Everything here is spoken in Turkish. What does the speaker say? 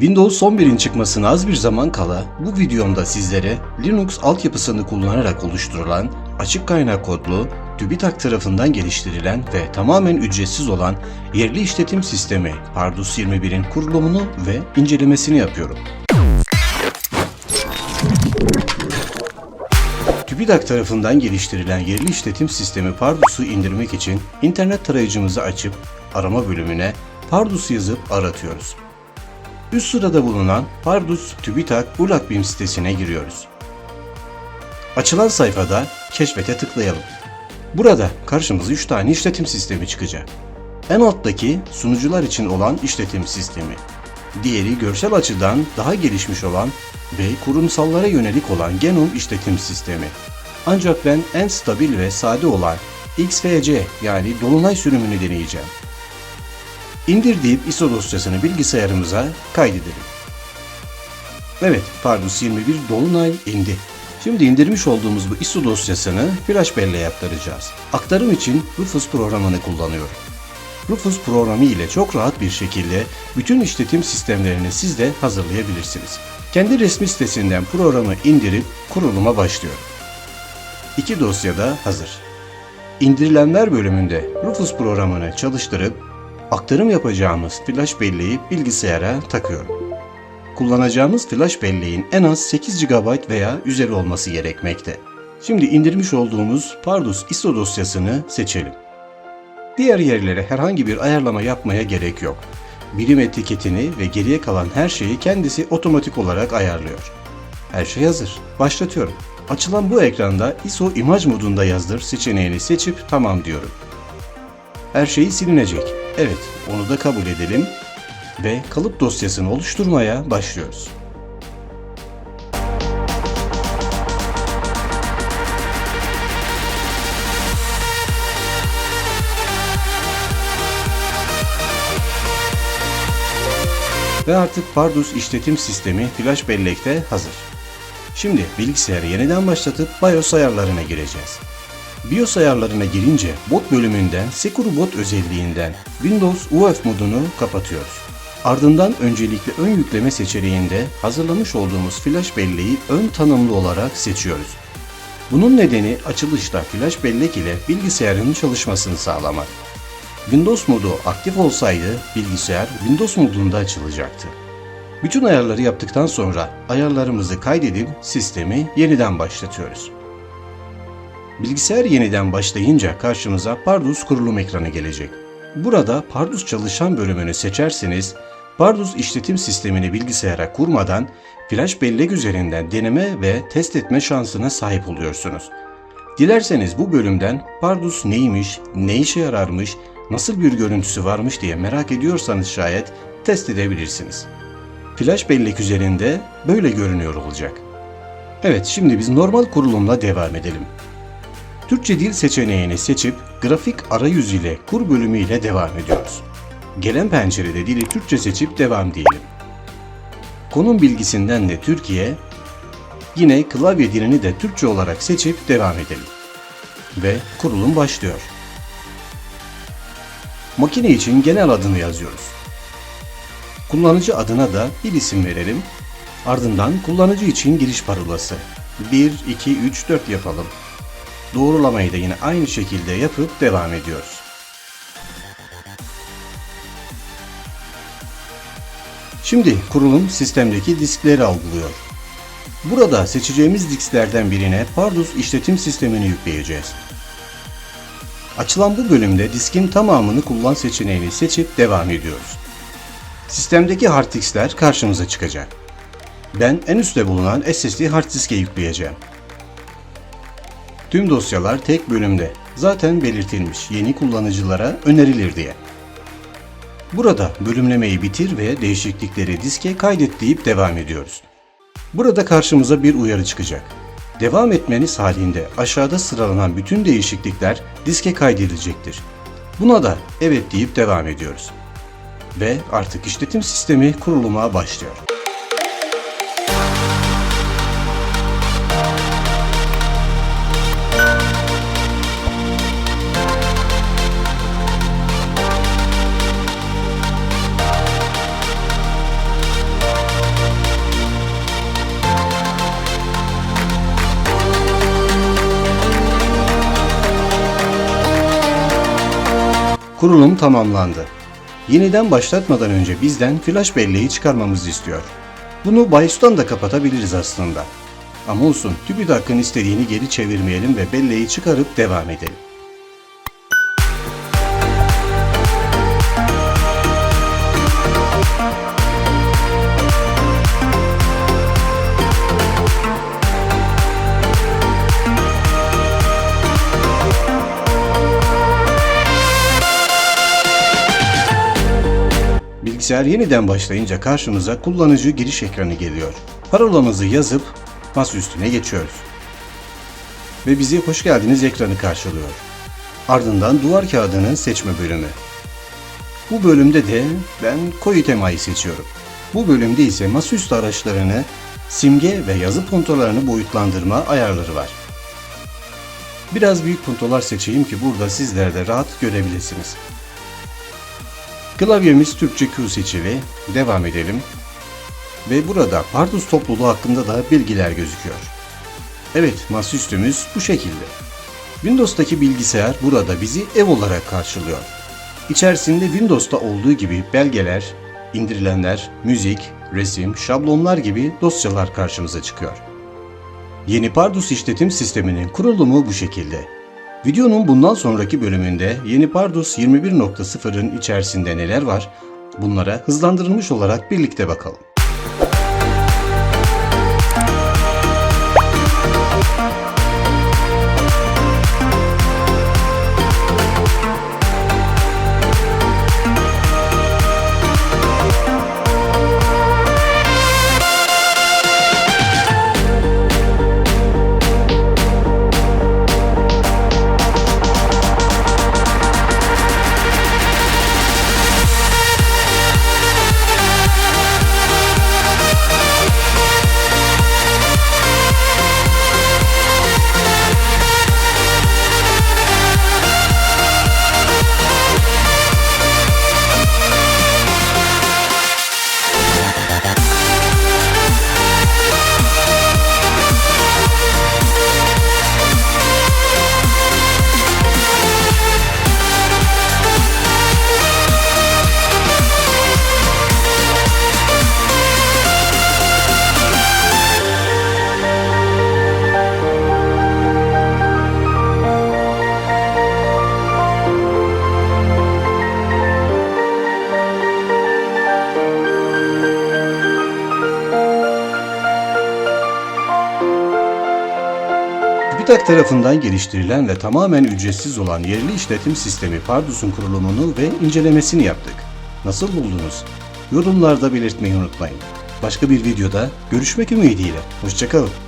Windows 11'in çıkmasına az bir zaman kala bu videomda sizlere Linux altyapısını kullanarak oluşturulan açık kaynak kodlu, TÜBİTAK tarafından geliştirilen ve tamamen ücretsiz olan yerli işletim sistemi Pardus 21'in kurulumunu ve incelemesini yapıyorum. TÜBİTAK tarafından geliştirilen yerli işletim sistemi Pardus'u indirmek için internet tarayıcımızı açıp arama bölümüne Pardus yazıp aratıyoruz. Üst sırada bulunan Pardus TÜBİTAK ULAKBİM sitesine giriyoruz. Açılan sayfada Keşfete tıklayalım. Burada karşımıza 3 tane işletim sistemi çıkacak. En alttaki sunucular için olan işletim sistemi. Diğeri görsel açıdan daha gelişmiş olan ve kurumsallara yönelik olan Genome işletim sistemi. Ancak ben en stabil ve sade olan XFC yani Dolunay sürümünü deneyeceğim. İndir deyip ISO dosyasını bilgisayarımıza kaydedelim. Evet, Pardus 21 Dolunay indi. Şimdi indirmiş olduğumuz bu ISO dosyasını flash belleğe aktaracağız. Aktarım için Rufus programını kullanıyorum. Rufus programı ile çok rahat bir şekilde bütün işletim sistemlerini siz de hazırlayabilirsiniz. Kendi resmi sitesinden programı indirip kuruluma başlıyorum. İki dosya da hazır. İndirilenler bölümünde Rufus programını çalıştırıp aktarım yapacağımız flash belleği bilgisayara takıyorum. Kullanacağımız flash belleğin en az 8 GB veya üzeri olması gerekmekte. Şimdi indirmiş olduğumuz Pardus ISO dosyasını seçelim. Diğer yerlere herhangi bir ayarlama yapmaya gerek yok. Birim etiketini ve geriye kalan her şeyi kendisi otomatik olarak ayarlıyor. Her şey hazır. Başlatıyorum. Açılan bu ekranda ISO imaj modunda yazdır seçeneğini seçip tamam diyorum. Her şey silinecek. Evet, onu da kabul edelim ve kalıp dosyasını oluşturmaya başlıyoruz. Ve artık Pardus işletim sistemi flash bellekte hazır. Şimdi bilgisayarı yeniden başlatıp BIOS ayarlarına gireceğiz. BIOS ayarlarına girince bot bölümünden Secure Bot özelliğinden Windows UEFI modunu kapatıyoruz. Ardından öncelikle ön yükleme seçeneğinde hazırlamış olduğumuz flash belleği ön tanımlı olarak seçiyoruz. Bunun nedeni açılışta flash bellek ile bilgisayarın çalışmasını sağlamak. Windows modu aktif olsaydı bilgisayar Windows modunda açılacaktı. Bütün ayarları yaptıktan sonra ayarlarımızı kaydedip sistemi yeniden başlatıyoruz. Bilgisayar yeniden başlayınca karşımıza Pardus kurulum ekranı gelecek. Burada Pardus çalışan bölümünü seçerseniz Pardus işletim sistemini bilgisayara kurmadan flash bellek üzerinden deneme ve test etme şansına sahip oluyorsunuz. Dilerseniz bu bölümden Pardus neymiş, ne işe yararmış, nasıl bir görüntüsü varmış diye merak ediyorsanız şayet test edebilirsiniz. Flash bellek üzerinde böyle görünüyor olacak. Evet şimdi biz normal kurulumla devam edelim. Türkçe dil seçeneğini seçip grafik arayüz ile kur bölümü ile devam ediyoruz. Gelen pencerede dili Türkçe seçip devam diyelim. Konum bilgisinden de Türkiye, yine klavye dilini de Türkçe olarak seçip devam edelim. Ve kurulum başlıyor. Makine için genel adını yazıyoruz. Kullanıcı adına da bir isim verelim. Ardından kullanıcı için giriş parolası. 1, 2, 3, 4 yapalım. Doğrulamayı da yine aynı şekilde yapıp devam ediyoruz. Şimdi kurulum sistemdeki diskleri algılıyor. Burada seçeceğimiz disklerden birine Pardus işletim sistemini yükleyeceğiz. Açılan bu bölümde diskin tamamını kullan seçeneğini seçip devam ediyoruz. Sistemdeki hard diskler karşımıza çıkacak. Ben en üstte bulunan SSD hard diske yükleyeceğim. Tüm dosyalar tek bölümde. Zaten belirtilmiş yeni kullanıcılara önerilir diye. Burada bölümlemeyi bitir ve değişiklikleri diske kaydet deyip devam ediyoruz. Burada karşımıza bir uyarı çıkacak. Devam etmeniz halinde aşağıda sıralanan bütün değişiklikler diske kaydedilecektir. Buna da evet deyip devam ediyoruz. Ve artık işletim sistemi kuruluma başlıyor. Kurulum tamamlandı. Yeniden başlatmadan önce bizden flash belleği çıkarmamızı istiyor. Bunu BIOS'tan da kapatabiliriz aslında. Ama olsun TÜBİTAK'ın istediğini geri çevirmeyelim ve belleği çıkarıp devam edelim. Bilgisayar yeniden başlayınca karşımıza kullanıcı giriş ekranı geliyor. Parolamızı yazıp masa üstüne geçiyoruz. Ve bizi hoş geldiniz ekranı karşılıyor. Ardından duvar kağıdının seçme bölümü. Bu bölümde de ben koyu temayı seçiyorum. Bu bölümde ise masaüstü araçlarını, simge ve yazı puntolarını boyutlandırma ayarları var. Biraz büyük puntolar seçeyim ki burada sizler de rahat görebilirsiniz. Klavyemiz Türkçe Q seçili. Devam edelim. Ve burada Pardus topluluğu hakkında da bilgiler gözüküyor. Evet, masaüstümüz bu şekilde. Windows'taki bilgisayar burada bizi ev olarak karşılıyor. İçerisinde Windows'ta olduğu gibi belgeler, indirilenler, müzik, resim, şablonlar gibi dosyalar karşımıza çıkıyor. Yeni Pardus işletim sisteminin kurulumu bu şekilde. Videonun bundan sonraki bölümünde yeni Pardus 21.0'ın içerisinde neler var? Bunlara hızlandırılmış olarak birlikte bakalım. TÜBİTAK tarafından geliştirilen ve tamamen ücretsiz olan yerli işletim sistemi Pardus'un kurulumunu ve incelemesini yaptık. Nasıl buldunuz? Yorumlarda belirtmeyi unutmayın. Başka bir videoda görüşmek ümidiyle. Hoşçakalın.